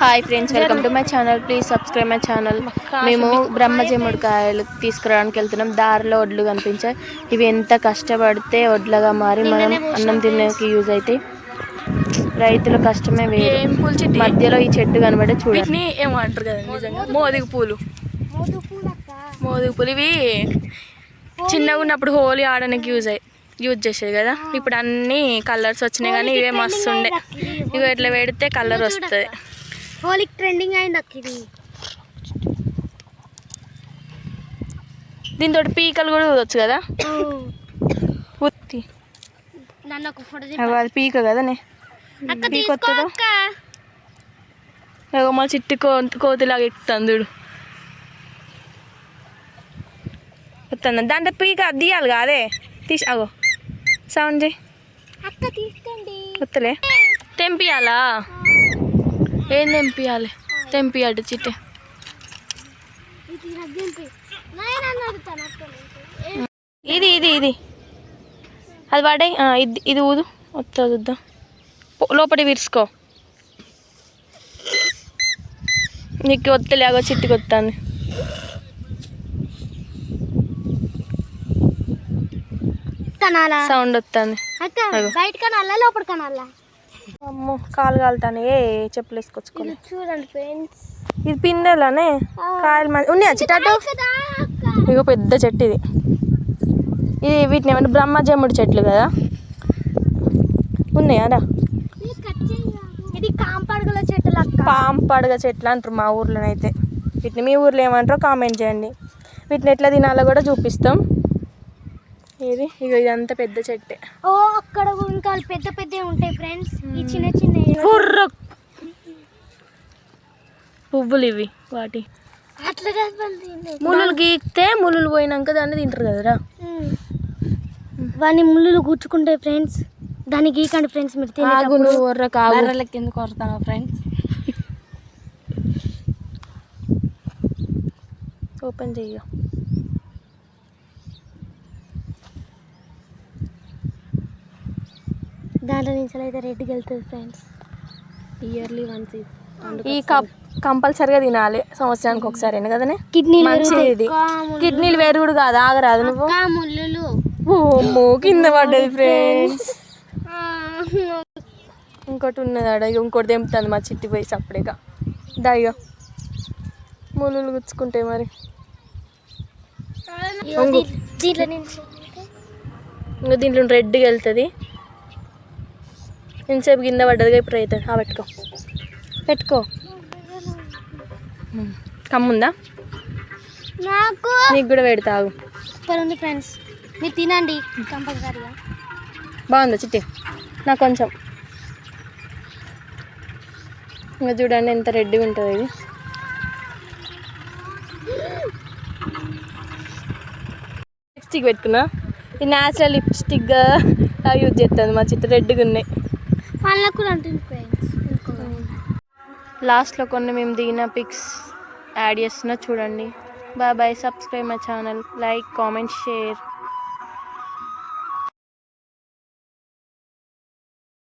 Hi friends welcome to my channel please subscribe my channel మేము బ్రహ్మజముడికాయలు తీసుకురావడానికి వెళ్తున్నాం. దారిలో వడ్లు కనిపించాయి. ఇవి ఎంత కష్టపడితే వడ్లగా మారి మనం అన్నం తినేకి యూజ్ అవుతాయి రైతుల కష్టమే వేరు. మధ్యలో ఈ చెట్టు కనబడే చూడండి. ఏమంటారు కదా నిజంగా? మోదుగు పూలు. మోదుగు పూలు. ఇవి చిన్నగా ఉన్నప్పుడు హోలీ ఆడడానికి యూజ్ అయ్యి యూజ్ చేసేది కదా? ఇప్పుడు అన్ని కలర్స్ వచ్చినాయి కానీ ఇవే మస్తు ఉండే. ఇవి ఇట్లా పెడితే కలర్ వస్తుంది. హోలీకి ట్రెండింగ్ అయింది అక్క ఇది. దీంతో పీకలు కూడా ఊదొచ్చు కదా? ఉత్తి. నన్ను ఒక ఫోటో అది పీక కదనే అక్క పీక వస్తుందా మళ్ళీ చిట్టి కో కోతిలాగా ఎక్కుతుంది చూడు. వస్తుందా దాంట్లో పీక తీయాలి కాదే తీసి అగో సౌండ్ చేయి. వస్తలే తెంపియాలా? ఏం తెంపియాలి? తెంపియాడు చిట్టి. ఇది. ఇది ఇది. అది వాడే ఇది ఇది ఊదు. వస్తా చూద్దాం లోపలి విరుసుకో నీకు వత్తలేగో చిట్టికి వస్తుంది సౌండ్ వస్తుంది. బయట కనాలా? లోపల కనాలా? అమ్మో కాలు కాలుతాను. చెప్పులు వేసుకొచ్చుకోలే ఇది చూడండి ఫ్రెండ్స్. ఇది పిందెలానే కాయలు మంది ఉన్నాయా? చిట్టాటు ఇగో పెద్ద చెట్టు ఇది. ఇది వీటిని ఏమంటే బ్రహ్మజముడి చెట్లు కదా? ఉన్నాయా? రా. ఇది కాంపడుగుల చెట్టులు అక్క. పాము పడగ చెట్లు అంటారు మా ఊర్లోనైతే. వీటిని మీ ఊర్లో ఏమంటారో కామెంట్ చేయండి. వీటిని ఎట్లా తినాలో కూడా చూపిస్తాం. ఇది ఇక ఇదంతా పెద్ద చెట్టే. ఓ అక్కడ ఇంకా పెద్ద పెద్ద ఉంటాయి ఫ్రెండ్స్ ఈ చిన్న చిన్న ఫుర్ర పువ్వులు ఇవి వాటి. అట్లా కాదు. ముళ్ళు గీకితే ముళ్ళు పోయినాక దాన్ని తింటారు కదరా. వాని ముళ్ళు గుచ్చుకుంటాయి ఫ్రెండ్స్ దాన్ని గీకండి ఫ్రెండ్స్ మీరు ఆగు తినేటప్పుడు. నువ్వు వర్ర కాగు. ఎందుకు కొడతాను ఫ్రెండ్స్ ఓపెన్ చెయ్య. దాంట్లో నుంచి అయితే రెడ్డికి వెళ్తుంది ఫ్రెండ్స్. ఇయర్లీ వన్స్ ఈ కప్ కంపల్సరిగా తినాలి సంవత్సరానికి ఒకసారి కదనే కిడ్నీలు మంచిది కిడ్నీలు వేరుగుడు కాదు ఆగరాదు నువ్వు. కింద పడ్డది ఫ్రెండ్స్. ఇంకోటి ఉన్నది ఆడ ఇక ఇంకోటి తెంపుతుంది మా చిట్టి పోయి సప్పుడేగా దాయిగా ముళ్ళు గుచ్చుకుంటాయి మరి. ఇంకా దీంట్లో రెడ్గా వెళ్తుంది. ఇంతసేపు కింద పడ్డదిగా ఇప్పుడు అవుతుంది ఆ పెట్టుకో. పెట్టుకో. కమ్ముందా? నాకు నీకు కూడా పెడతా ఆగు. సూపర్ ఉంది ఫ్రెండ్స్ మీరు తినండి కంపల్సరీగా బాగుందా చిట్టి? నాకు కొంచెం. ఇంకా చూడండి ఎంత రెడ్గా ఉంటుంది ఇది. లిప్స్టిక్ పెట్టుకున్నా. ఇది న్యాచురల్ లిప్స్టిక్గా యూజ్ చేస్తుంది మా చిట్టు. రెడ్గా ఉన్నాయి. అంటుంది ఫ్రెండ్స్ లాస్ట్లో కొన్ని మేము దిగిన పిక్స్ యాడ్ చేస్తున్నా చూడండి. Bye bye subscribe my channel like comment share